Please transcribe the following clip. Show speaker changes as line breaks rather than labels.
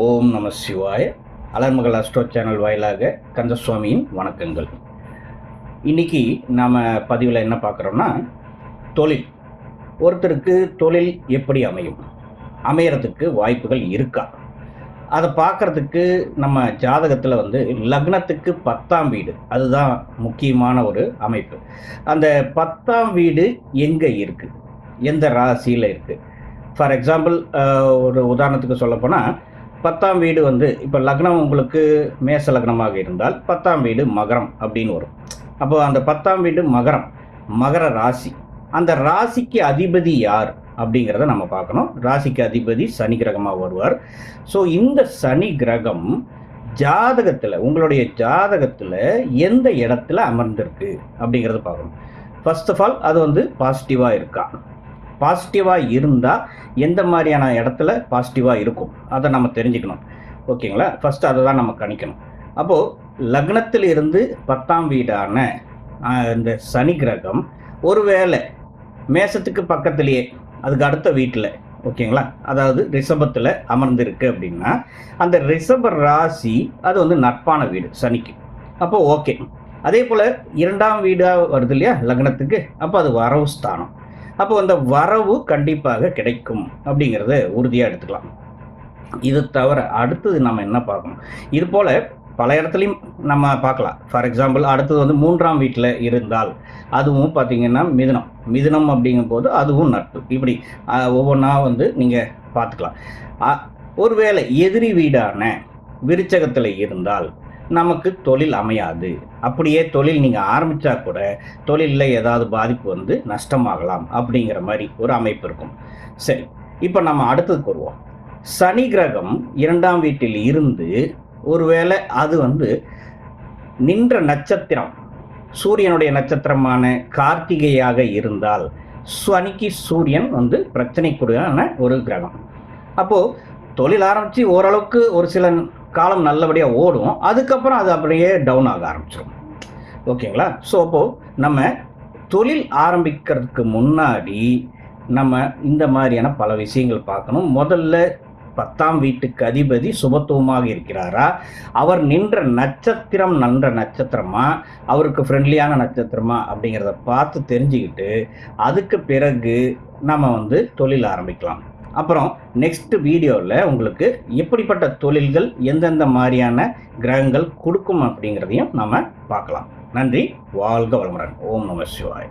ஓம் நம சிவாய. அலர்மகள் astro channel வாயிலாக கந்தசுவாமியின் வணக்கங்கள். இன்னைக்கு நாம் பதிவில் என்ன பார்க்குறோம்னா தொழில். ஒருத்தருக்கு தொழில் எப்படி அமையும்? அமையறதுக்கு வாய்ப்புகள் இருக்கா? அதை பார்க்குறதுக்கு நம்ம ஜாதகத்தில் வந்து லக்னத்துக்கு பத்தாம் வீடு. அதுதான் முக்கியமான ஒரு அமைப்பு. அந்த பத்தாம் வீடு எங்கே இருக்குது எந்த ராசியில் இருக்குது ஃபார் எக்ஸாம்பிள் ஒரு உதாரணத்துக்கு சொல்லப்போனால் பத்தாம் வீடு வந்து இப்போ லக்னம் உங்களுக்கு மேச லக்னமாக இருந்தால் பத்தாம் வீடு மகரம் அப்படின்னு வரும். அப்போ அந்த பத்தாம் வீடு மகரம் மகர ராசி. அந்த ராசிக்கு அதிபதி யார் அப்படிங்கிறத நம்ம பார்க்கணும். ராசிக்கு அதிபதி சனி கிரகமாக வருவார். ஸோ இந்த சனி கிரகம் ஜாதகத்தில் உங்களுடைய ஜாதகத்தில் எந்த இடத்துல அமர்ந்திருக்கு அப்படிங்கிறத பார்க்கணும். ஃபர்ஸ்ட் ஆஃப் ஆல் அது வந்து பாசிட்டிவாக இருக்கா? பாசிட்டிவாக இருந்தால் எந்த மாதிரியான இடத்துல பாசிட்டிவாக இருக்கும்? அதை நம்ம தெரிஞ்சுக்கணும். ஓகேங்களா? ஃபஸ்ட்டு அதை தான் நம்ம கணிக்கணும். அப்போது லக்னத்தில் இருந்து பத்தாம் வீடான இந்த சனி கிரகம் ஒருவேளை மேசத்துக்கு பக்கத்துலேயே அதுக்கு அடுத்த வீட்டில் ஓகேங்களா? அதாவது ரிஷபத்தில் அமர்ந்திருக்கு அப்படின்னா அந்த ரிஷப ராசி அது வந்து நட்பான வீடு சனிக்கு. அப்போ ஓகே அதே போல் இரண்டாம் வீடாக வருது இல்லையா? லக்னத்துக்கு. அப்போ அது வரவு ஸ்தானம். அப்போ அந்த வரவு கண்டிப்பாக கிடைக்கும் அப்படிங்கிறத உறுதியாக எடுத்துக்கலாம். இது தவிர அடுத்தது நம்ம என்ன பார்க்கணும்? இது போல் பல இடத்துலையும் நம்ம பார்க்கலாம். ஃபார் எக்ஸாம்பிள் அடுத்தது வந்து மூன்றாம் வீட்டில் இருந்தால் அதுவும் பார்த்தீங்கன்னா மிதுனம். மிதுனம் அப்படிங்கும்போது அதுவும் நட்பு. இப்படி ஒவ்வொன்றா வந்து நீங்கள் பார்த்துக்கலாம். ஒருவேளை எதிரி வீடான விருச்சகத்தில் இருந்தால் நமக்கு தொழில் அமையாது. அப்படியே தொழில் நீங்கள் ஆரம்பித்தா கூட தொழிலில் ஏதாவது பாதிப்பு வந்து நஷ்டமாகலாம் அப்படிங்கிற மாதிரி ஒரு அமைப்பு இருக்கும். சரி இப்போ நம்ம அடுத்ததுக்கு வருவோம். சனி கிரகம் இரண்டாம் வீட்டில் இருந்து ஒருவேளை அது வந்து நின்ற நட்சத்திரம் சூரியனுடைய நட்சத்திரமான கார்த்திகையாக இருந்தால் சனிக்கு சூரியன் வந்து பிரச்சனைக்குரியான ஒரு கிரகம். அப்போது தொழில் ஆரம்பித்து ஓரளவுக்கு ஒரு சில காலம் நல்லபடியாக ஓடும். அதுக்கப்புறம் அது அப்படியே டவுன் ஆக ஆரம்பிச்சிடும் ஓகேங்களா? ஸோ அப்போது நம்ம தொழில் ஆரம்பிக்கிறதுக்கு முன்னாடி நம்ம இந்த மாதிரியான பல விஷயங்கள் பார்க்கணும். முதல்ல பத்தாம் வீட்டுக்கு அதிபதி சுபத்துவமாக இருக்கிறாரா? அவர் நின்ற நட்சத்திரம் நன்ற நட்சத்திரமா? அவருக்கு ஃப்ரெண்ட்லியான நட்சத்திரமா? அப்படிங்கிறத பார்த்து தெரிஞ்சுக்கிட்டு அதுக்கு பிறகு நம்ம வந்து தொழில் ஆரம்பிக்கலாம். அப்புறம் நெக்ஸ்ட் வீடியோவில் உங்களுக்கு எப்படிப்பட்ட தொழில்கள் எந்தெந்த மாதிரியான கிரகங்கள் கொடுக்கும் அப்படிங்கிறதையும் நம்ம பார்க்கலாம். நன்றி வாழ்க வளமுடன். ஓம் நம சிவாய்.